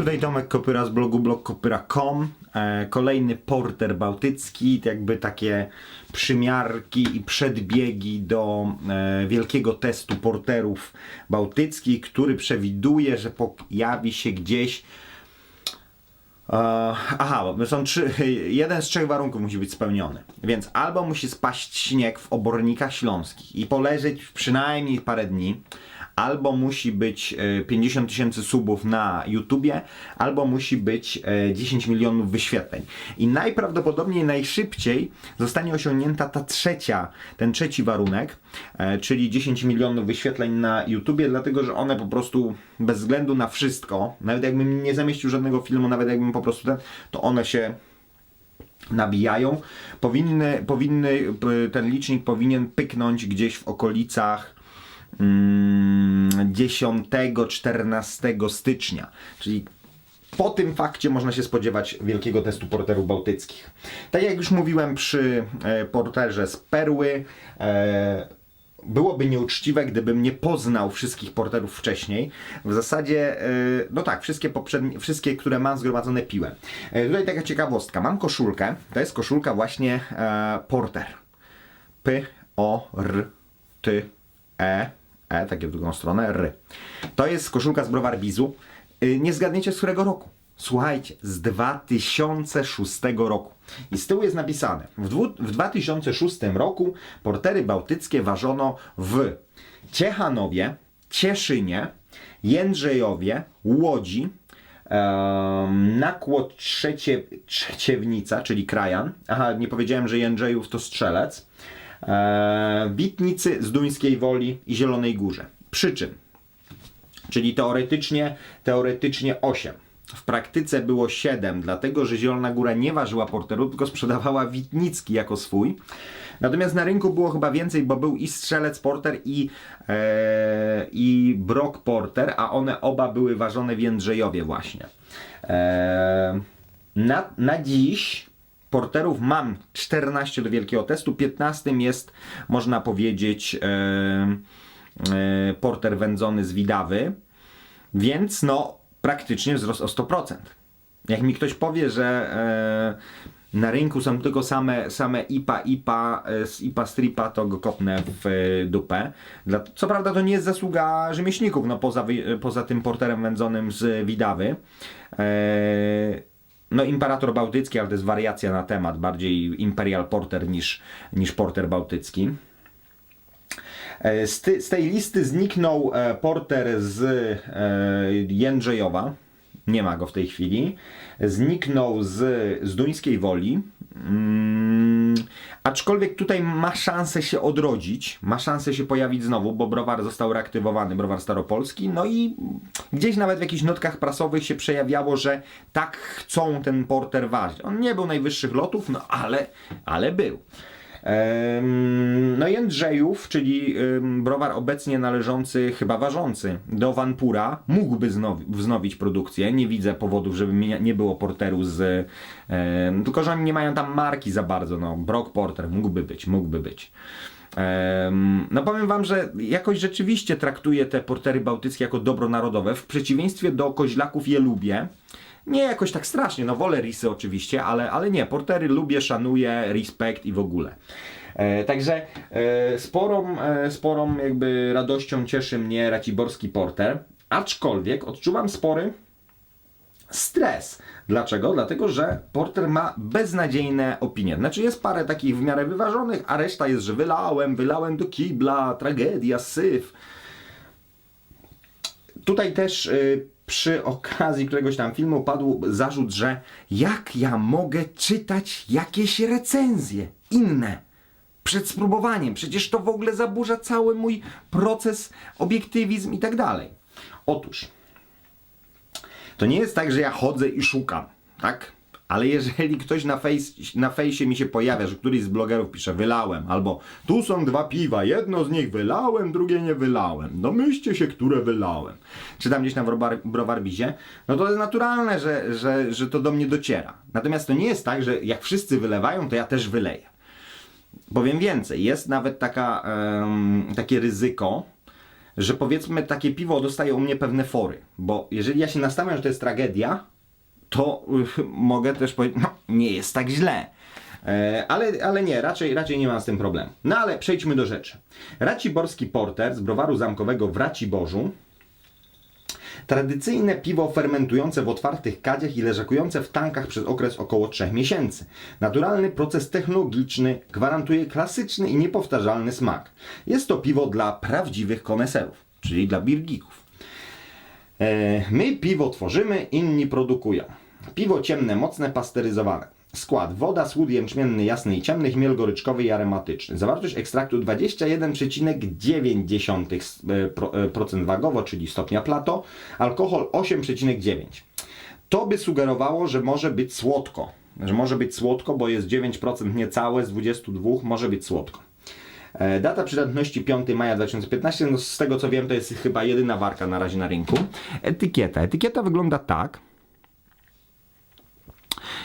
Tutaj Tomek Kopyra z blogu blogkopyra.com. E, kolejny porter bałtycki, jakby takie przymiarki i przedbiegi do e, wielkiego testu porterów bałtyckich, który przewiduje, że pojawi się gdzieś E, Aha, są trzy, jeden z trzech warunków musi być spełniony. Więc albo musi spaść śnieg w obornikach śląskich i poleżeć przynajmniej parę dni, albo musi być e, 50 tysięcy subów na YouTubie, albo musi być e, 10 milionów wyświetleń. I najprawdopodobniej najszybciej zostanie osiągnięta ta trzecia, ten trzeci warunek, e, czyli 10 milionów wyświetleń na YouTubie, dlatego że one po prostu bez względu na wszystko, nawet jakbym nie zamieścił żadnego filmu, nawet jakbym po prostu ten, to one się nabijają. Powinny, powinny, ten licznik powinien pyknąć gdzieś w okolicach 10-14 stycznia, czyli po tym fakcie można się spodziewać wielkiego testu porterów bałtyckich. Tak jak już mówiłem przy e, porterze z Perły, e, byłoby nieuczciwe, gdybym nie poznał wszystkich porterów wcześniej. W zasadzie, e, no tak, wszystkie poprzednie, wszystkie, które mam zgromadzone piłem. Tutaj taka ciekawostka. Mam koszulkę, to jest koszulka właśnie porter. P, O, R, T, E, takie w drugą stronę, R. To jest koszulka z Browar Bizu. Y, Nie zgadniecie z którego roku? Słuchajcie, z 2006 roku. I z tyłu jest napisane, w, dwu, w 2006 roku portery bałtyckie ważono w Ciechanowie, Cieszynie, Jędrzejowie, Łodzi, um, Nakłod Trzecie, Trzeciewnica, czyli Krajan. Aha, nie powiedziałem, że Jędrzejów to strzelec. E, Witnicy, Zduńskiej Woli i Zielonej Górze. Przy czym Czyli teoretycznie, teoretycznie 8. W praktyce było 7, dlatego że Zielona Góra nie ważyła porteru, tylko sprzedawała Witnicki jako swój. Natomiast na rynku było chyba więcej, bo był i Strzelec Porter i, e, i Brock Porter, a one oba były ważone w Jędrzejowie właśnie. E, na, na dziś porterów mam 14 do wielkiego testu, 15 jest, można powiedzieć, e, e, porter wędzony z Widawy, więc no praktycznie wzrost o 100%. Jak mi ktoś powie, że e, na rynku są tylko same, same IPA, IPA z IPA Stripa, to go kopnę w dupę. Dla, co prawda to nie jest zasługa rzemieślników, no poza, poza tym porterem wędzonym z Widawy. E, no, Imperator Bałtycki, ale to jest wariacja na temat, bardziej Imperial Porter niż, niż Porter Bałtycki. E, Z, ty, z tej listy zniknął e, porter z e, Jędrzejowa. Nie ma go w tej chwili. Zniknął z, z Duńskiej Woli. Aczkolwiek tutaj ma szansę się odrodzić, ma szansę się pojawić znowu, bo browar został reaktywowany, browar staropolski. No i gdzieś nawet w jakichś notkach prasowych się przejawiało, że tak chcą ten porter ważyć. On nie był najwyższych lotów, no ale, ale był. No Jędrzejów, czyli browar obecnie należący, chyba ważący do Vanpura, mógłby znowi, wznowić produkcję. Nie widzę powodów, żeby nie było porteru z... tylko, że oni nie mają tam marki za bardzo. No, Brock Porter mógłby być, mógłby być. No powiem wam, że jakoś rzeczywiście traktuję te portery bałtyckie jako dobro narodowe. W przeciwieństwie do koźlaków je lubię. Nie jakoś tak strasznie, no wolę risy oczywiście, ale, ale nie, portery lubię, szanuję, respekt i w ogóle. E, także e, sporą, e, sporą jakby radością cieszy mnie Raciborski Porter, aczkolwiek odczuwam spory stres. Dlaczego? Dlatego, że Porter ma beznadziejne opinie. Znaczy jest parę takich w miarę wyważonych, a reszta jest, że wylałem, wylałem do kibla, tragedia, syf. Tutaj też y, przy okazji któregoś tam filmu padł zarzut, że jak ja mogę czytać jakieś recenzje inne przed spróbowaniem? Przecież to w ogóle zaburza cały mój proces, obiektywizm i tak dalej. Otóż, to nie jest tak, że ja chodzę i szukam, tak? Ale jeżeli ktoś na, fejs, na fejsie mi się pojawia, że któryś z blogerów pisze wylałem, albo tu są dwa piwa, jedno z nich wylałem, drugie nie wylałem, domyślcie się, które wylałem, czy tam gdzieś na browar, browarbizie, no to jest naturalne, że, że, że to do mnie dociera. Natomiast to nie jest tak, że jak wszyscy wylewają, to ja też wyleję. Powiem więcej, jest nawet taka, em, takie ryzyko, że powiedzmy takie piwo dostaje u mnie pewne fory. Bo jeżeli ja się nastawiam, że to jest tragedia, to y, mogę też powiedzieć, no nie jest tak źle. E, ale, ale nie, raczej, raczej nie mam z tym problemu. No ale przejdźmy do rzeczy. Raciborski Porter z browaru zamkowego w Raciborzu Tradycyjne piwo fermentujące w otwartych kadziach i leżakujące w tankach przez okres około 3 miesięcy. Naturalny proces technologiczny gwarantuje klasyczny i niepowtarzalny smak. Jest to piwo dla prawdziwych koneserów, czyli dla birgików. E, My piwo tworzymy, inni produkują. Piwo ciemne, mocne, pasteryzowane. Skład: woda, słód jęczmienny jasny i ciemny, chmiel goryczkowy i aromatyczny. Zawartość ekstraktu 21,9% wagowo, czyli stopnia plato. Alkohol 8,9. To by sugerowało, że może być słodko. Że może być słodko, bo jest 9% niecałe z 22, może być słodko. E, Data przydatności 5 maja 2015, no z tego co wiem to jest chyba jedyna warka na razie na rynku. Etykieta. Etykieta wygląda tak.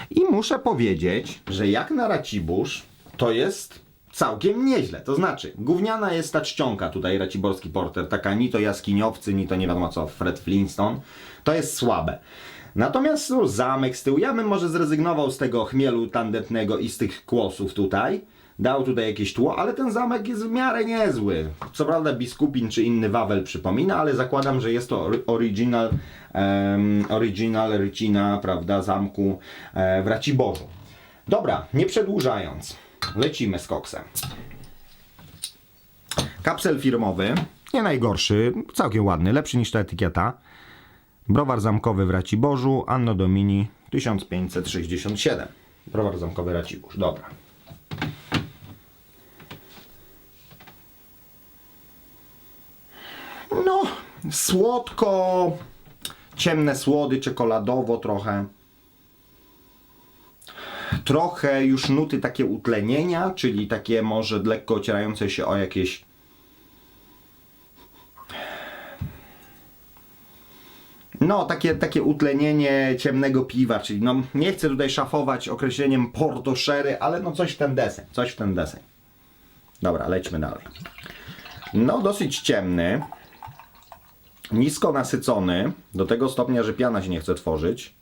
I muszę powiedzieć, że jak na Racibórz to jest całkiem nieźle. To znaczy, gówniana jest ta czcionka tutaj, Raciborski Porter, taka ni to jaskiniowcy, ni to nie wiadomo co, Fred Flintstone. To jest słabe. Natomiast no, zamek z tyłu, ja bym może zrezygnował z tego chmielu tandetnego i z tych kłosów tutaj. Dał tutaj jakieś tło, ale ten zamek jest w miarę niezły. Co prawda biskupin czy inny Wawel przypomina, ale zakładam, że jest to ori- original, em, original rycina, prawda, zamku e, w Raciborzu. Dobra, nie przedłużając, lecimy z koksem. Kapsel firmowy, nie najgorszy, całkiem ładny, lepszy niż ta etykieta. Browar zamkowy w Raciborzu, Anno Domini 1567. Browar zamkowy Racibórz, dobra. No, słodko, ciemne słody, czekoladowo trochę. Trochę już nuty takie utlenienia, czyli takie może lekko ocierające się o jakieś No, takie, takie utlenienie ciemnego piwa, czyli no, nie chcę tutaj szafować określeniem porto sherry, ale no coś w ten deseń, coś w ten deseń. Dobra, lećmy dalej. No, dosyć ciemny, nisko nasycony, do tego stopnia, że piana się nie chce tworzyć.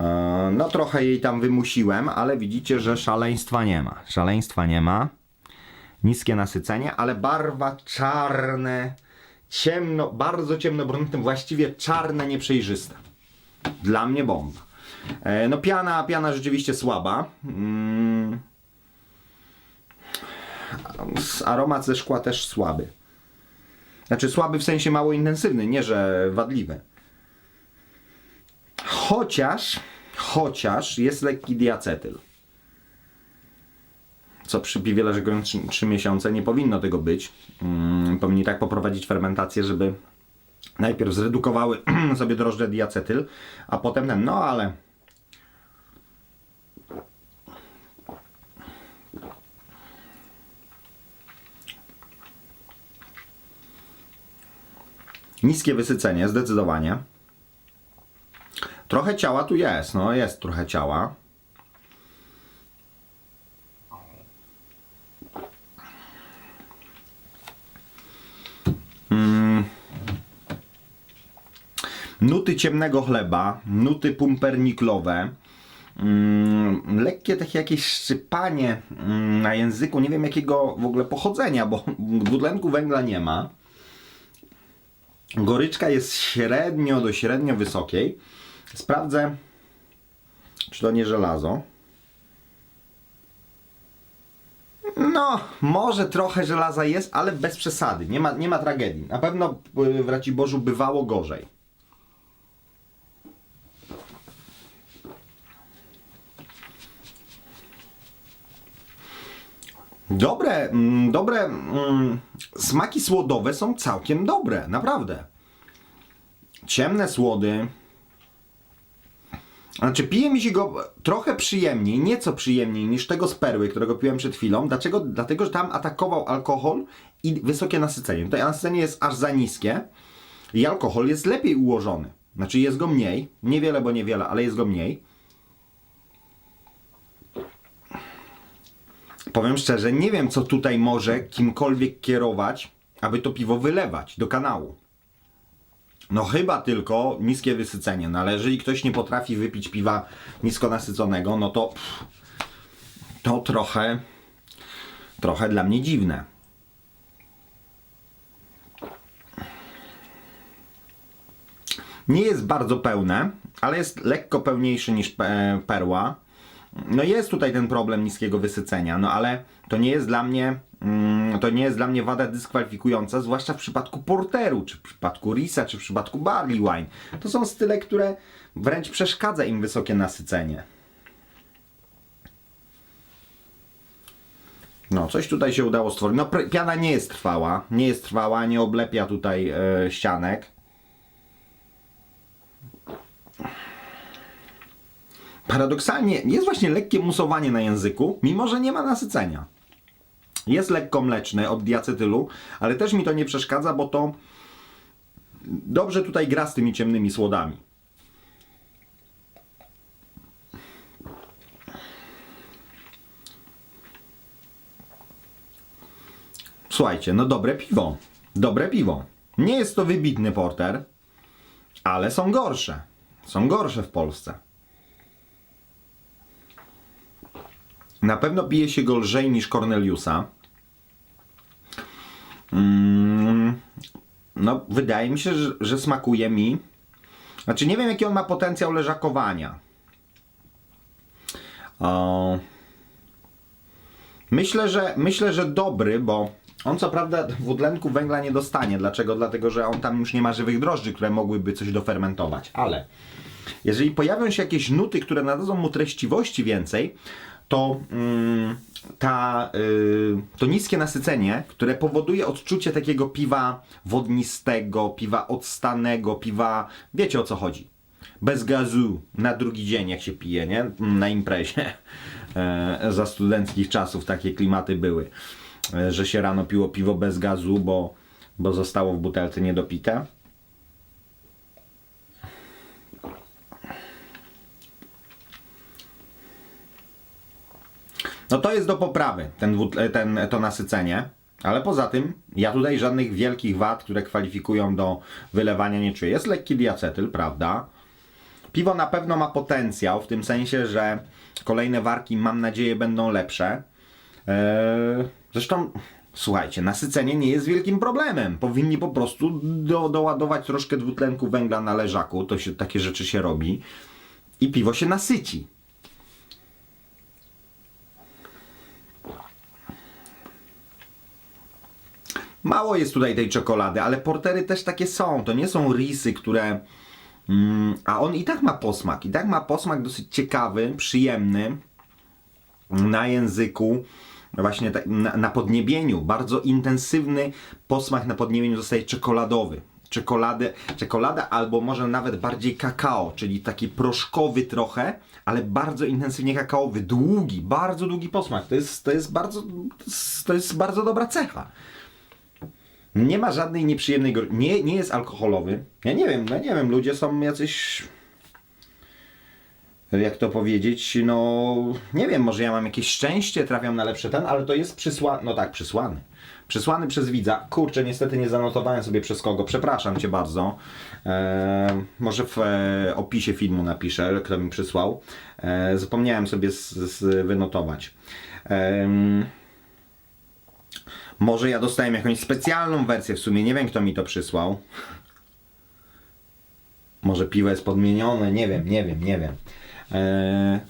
Eee, No, trochę jej tam wymusiłem, ale widzicie, że szaleństwa nie ma. Szaleństwa nie ma. Niskie nasycenie, ale barwa czarne, ciemno, bardzo ciemno brunatne, właściwie czarne, nieprzejrzyste. Dla mnie bomba. E, no piana, piana rzeczywiście słaba. Mm. Aromat ze szkła też słaby. Znaczy słaby w sensie mało intensywny, nie że wadliwy. Chociaż, chociaż jest lekki diacetyl. Co przy piwie leżakując 3, 3 miesiące nie powinno tego być. Mm, powinni tak poprowadzić fermentację, żeby najpierw zredukowały sobie drożdże diacetyl, a potem ten, no ale niskie wysycenie, zdecydowanie. Trochę ciała tu jest, no jest trochę ciała. Nuty ciemnego chleba, nuty pumperniklowe, mm, lekkie takie jakieś szczypanie mm, na języku, nie wiem jakiego w ogóle pochodzenia, bo dwutlenku węgla nie ma. Goryczka jest średnio do średnio wysokiej. Sprawdzę, czy to nie żelazo. No, może trochę żelaza jest, ale bez przesady. Nie ma, nie ma tragedii. Na pewno y, w Raciborzu bywało gorzej. Dobre, mm, dobre mm, smaki słodowe są całkiem dobre, naprawdę. Ciemne słody. Znaczy, pije mi się go trochę przyjemniej, nieco przyjemniej niż tego z perły, którego piłem przed chwilą. Dlaczego? Dlatego, że tam atakował alkohol i wysokie nasycenie. Tutaj nasycenie jest aż za niskie i alkohol jest lepiej ułożony. Znaczy, jest go mniej. Niewiele, bo niewiele, ale jest go mniej. Powiem szczerze, nie wiem, co tutaj może kimkolwiek kierować aby to piwo wylewać do kanału. No chyba tylko niskie wysycenie. No ale jeżeli ktoś nie potrafi wypić piwa nisko nasyconego, no to pff, to trochę trochę dla mnie dziwne. Nie jest bardzo pełne, ale jest lekko pełniejszy niż pe- perła. No jest tutaj ten problem niskiego wysycenia, no ale to nie jest dla mnie mm, to nie jest dla mnie wada dyskwalifikująca, zwłaszcza w przypadku porteru, czy w przypadku risa, czy w przypadku barley wine. To są style, które wręcz przeszkadza im wysokie nasycenie. No, coś tutaj się udało stworzyć. No, piana nie jest trwała, nie jest trwała, nie oblepia tutaj e, ścianek. Paradoksalnie jest właśnie lekkie musowanie na języku, mimo że nie ma nasycenia. Jest lekko mleczny od diacetylu, ale też mi to nie przeszkadza, bo to dobrze tutaj gra z tymi ciemnymi słodami. Słuchajcie, no dobre piwo. Dobre piwo. Nie jest to wybitny porter, ale są gorsze. Są gorsze w Polsce. Na pewno pije się go lżej niż Corneliusa. Mm, no, wydaje mi się, że, że smakuje mi. Znaczy, nie wiem, jaki on ma potencjał leżakowania. O, myślę, że, myślę, że dobry, bo on co prawda dwutlenku węgla nie dostanie. Dlaczego? Dlatego, że on tam już nie ma żywych drożdży, które mogłyby coś dofermentować. Ale jeżeli pojawią się jakieś nuty, które nadadzą mu treściwości więcej, to mm, ta, y, to niskie nasycenie, które powoduje odczucie takiego piwa wodnistego, piwa odstanego, piwa, wiecie o co chodzi. Bez gazu na drugi dzień, jak się pije, nie? Na imprezie. E, za studenckich czasów takie klimaty były, e, że się rano piło piwo bez gazu, bo, bo zostało w butelce niedopite. No to jest do poprawy, ten, dwut- ten, to nasycenie. Ale poza tym, ja tutaj żadnych wielkich wad, które kwalifikują do wylewania nie czuję. Jest lekki diacetyl, prawda? Piwo na pewno ma potencjał, w tym sensie, że kolejne warki, mam nadzieję, będą lepsze. Eee, zresztą, słuchajcie, nasycenie nie jest wielkim problemem. Powinni po prostu do, doładować troszkę dwutlenku węgla na leżaku, to się, takie rzeczy się robi. I piwo się nasyci. Mało jest tutaj tej czekolady, ale portery też takie są. To nie są risy, które. Mm, a on i tak ma posmak. I tak ma posmak dosyć ciekawy, przyjemny na języku, właśnie tak, na, na podniebieniu. Bardzo intensywny posmak na podniebieniu zostaje czekoladowy. Czekolady, czekolada albo może nawet bardziej kakao, czyli taki proszkowy trochę, ale bardzo intensywnie kakaowy, długi, bardzo długi posmak. To jest, to jest, bardzo, to jest, to jest bardzo dobra cecha. Nie ma żadnej nieprzyjemnej gor- nie, nie jest alkoholowy. Ja nie wiem, no nie wiem, ludzie są jacyś jak to powiedzieć, no nie wiem, może ja mam jakieś szczęście, trafiam na lepszy ten, ale to jest przysłany, no tak, przysłany. Przysłany przez widza. Kurczę, niestety nie zanotowałem sobie przez kogo, przepraszam Cię bardzo. Eee, może w e, opisie filmu napiszę, kto mi przysłał. Eee, zapomniałem sobie z, z wynotować. Em, może ja dostałem jakąś specjalną wersję, w sumie nie wiem kto mi to przysłał. Może piwo jest podmienione, nie wiem, nie wiem, nie wiem. Eee,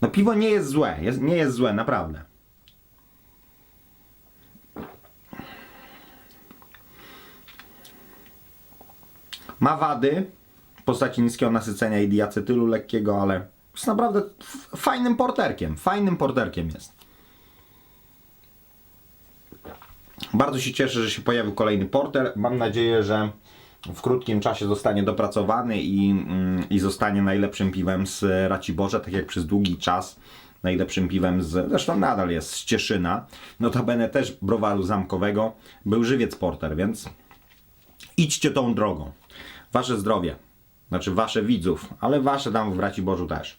no piwo nie jest złe, jest, nie jest złe, naprawdę. Ma wady w postaci niskiego nasycenia i diacetylu lekkiego, ale jest naprawdę fajnym porterkiem, fajnym porterkiem jest. Bardzo się cieszę, że się pojawił kolejny porter. Mam nadzieję, że w krótkim czasie zostanie dopracowany i, mm, i zostanie najlepszym piwem z Raciborza, tak jak przez długi czas najlepszym piwem z, zresztą nadal jest z Cieszyna, notabene też browaru zamkowego, był żywiec porter, więc idźcie tą drogą. Wasze zdrowie, znaczy wasze widzów, ale wasze tam w Raciborzu też.